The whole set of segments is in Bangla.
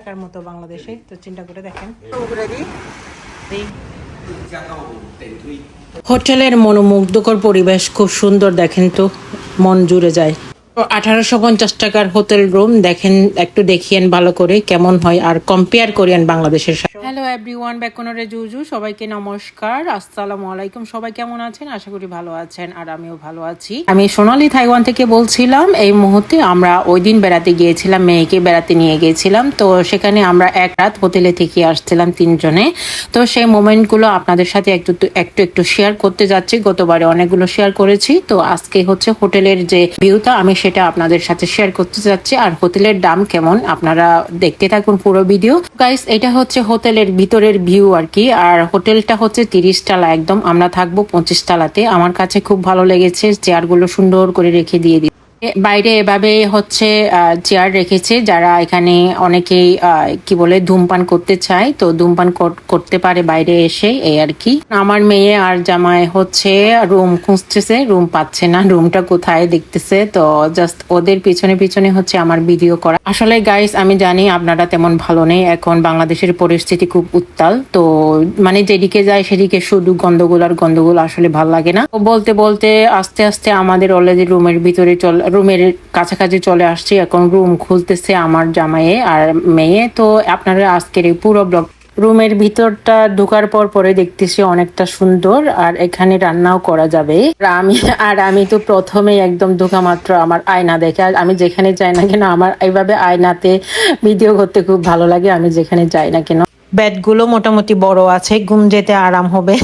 টাকার মতো বাংলাদেশে। তো চিন্তা করে দেখেন। হোটেলের মনোমুগ্ধকর পরিবেশ খুব সুন্দর দেখেন তো মন জুড়ে যায়। আঠারোশো পঞ্চাশ টাকার হোটেল রুম দেখেন, একটু দেখিয়েন ভালো করে কেমন হয় আর কম্পেয়ার করিয়েন বাংলাদেশের সাথে। হ্যালো এভরিওয়ান ব্যাকনরে জুজু, সবাইকে নমস্কার, আসসালামু আলাইকুম, সবাই কেমন আছেন? আশা করি ভালো আছেন আর আমিও ভালো আছি। আমি সোনালি থাইওয়ান থেকে বলছিলাম, এই মুহূর্তে আমরা ওই দিন বেড়াতে গিয়েছিলাম, মেয়েকে বেড়াতে নিয়ে গিয়েছিলাম, তো সেখানে আমরা এক রাত হোটেলে থেকে আসছিলাম তিনজনে। তো সেই মোমেন্টগুলো আপনাদের সাথে একটু একটু একটু শেয়ার করতে যাচ্ছি, গতবারে অনেকগুলো শেয়ার করেছি। তো আজকে হচ্ছে হোটেলের যে ভিউটা আমি সেটা আপনাদের সাথে শেয়ার করতে চাচ্ছি। আর হোটেলের দাম কেমন? আপনারা দেখতে থাকুন পুরো ভিডিও গাইস এটা হচ্ছে হোটেলের ভিতরের ভিউ আর কি। আর হোটেলটা হচ্ছে তিরিশ তালা একদম। আমরা থাকব পঁচিশ তালাতে। আমার কাছে খুব ভালো লেগেছে। চেয়ারগুলো সুন্দর করে রেখে দিয়ে দিই বাইরে এভাবে হচ্ছে চেয়ার রেখেছে যারা এখানে অনেকেই কি বলে, ধূমপান করতে চায়। তো ধূমপান কর- করতে পারে বাইরে এসে, এই আর কি। আমার মেয়ে আর জামাই হচ্ছে রুম খুঁজতেছে রুম পাচ্ছে না রুমটা কোথায় দেখতেছে। তো জাস্ট ওদের পিছনে পিছনে হচ্ছে আমার ভিডিও করা। আসলে গাইস আমি জানি আপনারা তেমন ভালো নেই। এখন বাংলাদেশের পরিস্থিতি খুব উত্তাল। তো মানে যেদিকে যায় সেদিকে শুধু গন্ডগোল আর গন্ডগোল আসলে ভালো লাগে না। বলতে বলতে আস্তে আস্তে আমাদের অলরেডি রুমের ভিতরে চল রুমের কাছাকাছি চলে আসছি, এখন রুম খুলতেছে আমার জামাইয়ে আর মেয়ে। তো আপনারা আজকের এই পুরো ব্লগ রুমের ভিতরটা ঢোকার পর পরে দেখতেছি অনেকটা সুন্দর আর এখানে রান্নাও করা যাবে। আমি, আর আমি তো প্রথমেই একদম ঢোকা মাত্র আমার আয়না দেখে, আর আমি যেখানে যাই না কেন আমার এইভাবে আয়নাতে ভিডিও করতে খুব ভালো লাগে, আমি যেখানে যাই না কেন। বেডগুলো মোটামুটি বড় আছে, ঘুম যেতে আরাম হবে।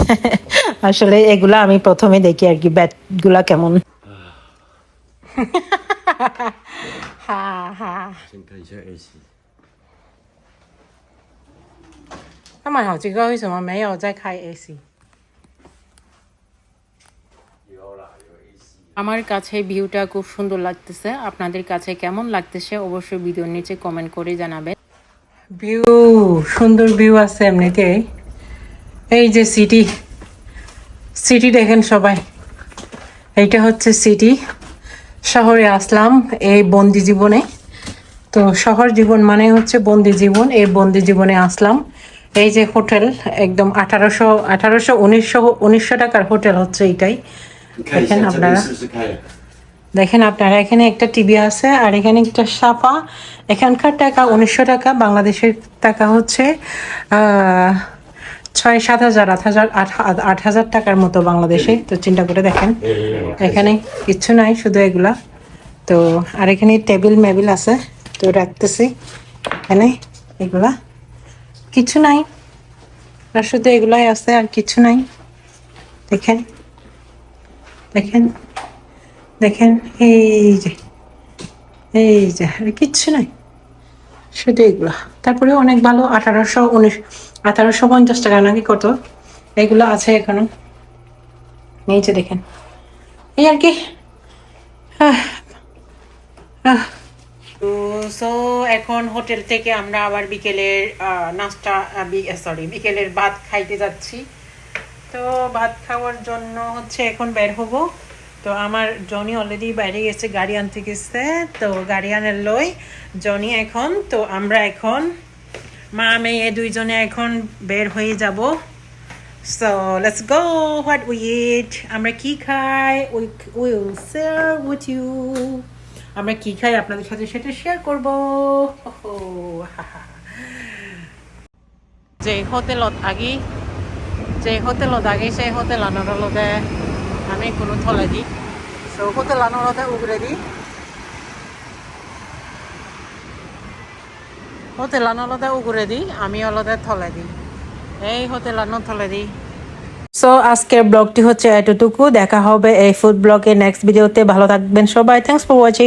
আসলে এগুলা আমি প্রথমে দেখি আর কি, বেডগুলা কেমন। হা হা 先看一下 AC。那蛮好，这个为什么没有在开 AC？আমার কাছে ভিউটা খুব সুন্দর লাগতেছে আপনাদের কাছে কেমন লাগতেছে অবশ্যই ভিডিওর নিচে কমেন্ট করে জানাবেন ভিউ সুন্দর ভিউ আছে এমনিতে এই যে সিটি সিটি দেখেন সবাই এইটা হচ্ছে সিটি শহরে আসলাম এই বন্দি জীবনে। তো শহর জীবন মানে হচ্ছে বন্দি জীবন। এই বন্দি জীবনে আসলাম। এই যে হোটেল একদম আঠারোশো আঠারোশো উনিশশো উনিশশো টাকার হোটেল হচ্ছে এটাই। দেখেন আপনারা। দেখেন আপনারা এখানে একটা টিভি আছে আর এখানে একটা সাফা। এখানকার টাকা উনিশশো টাকা বাংলাদেশের টাকা হচ্ছে ছয়, সাত হাজার, আট হাজার আট হাজার টাকার মতো বাংলাদেশে। তো চিন্তা করে দেখেন। এখানে কিচ্ছু নাই, শুধু এগুলা। তো আর এখানে টেবিল মেবিল আছে। তো রাখতেছি এখানে এগুলা। কিছু নাই। আর শুধু এগুলাই আছে, আর কিছু নাই। দেখেন। দেখেন। দেখেন, এই যে এই যে, আর কিচ্ছু নাই। শুধু এগুলো। তারপরে অনেক ভালো, আঠারোশো উনিশ, আঠারোশো পঞ্চাশ টাকা নাকি কত? এগুলো আছে এখনও। যে দেখেন। এই আর কি? সো এখন হোটেল থেকে আমরা আবার বিকেলের নাস্তা সরি বিকেলের ভাত খাইতে যাচ্ছি। তো ভাত খাওয়ার জন্য হচ্ছে এখন বের হব। তো আমার জনি অলরেডি বাইরে গেছে, গাড়ি আনতে গেছে, তো গাড়ি আনার লই জনি এখন, তো আমরা এখন মা, মেয়ে দুইজনে এখন বের হয়ে যাব। So let's go what we eat আমরা কি খাই? We will share with you আমরা কি খাই? আপনাদের সাথে সেটা শেয়ার করব। যে হোটেলত আগি, যে হোটেলত আগি, সেই হোটেল আনৰলতে আমি কোনো থলে দি। চ' হোটেল আনৰতে উগৰে দি। হোটেল আনলতে উগৰে দি আমি আলাদা থলে দিই এই হোটেল আনো থলে দি। সো আজকের ব্লগটি হচ্ছে এতটুকু। দেখা হবে এই ফুড ব্লগে নেক্সট ভিডিওতে ভালো থাকবেন সবাই। Thanks for watching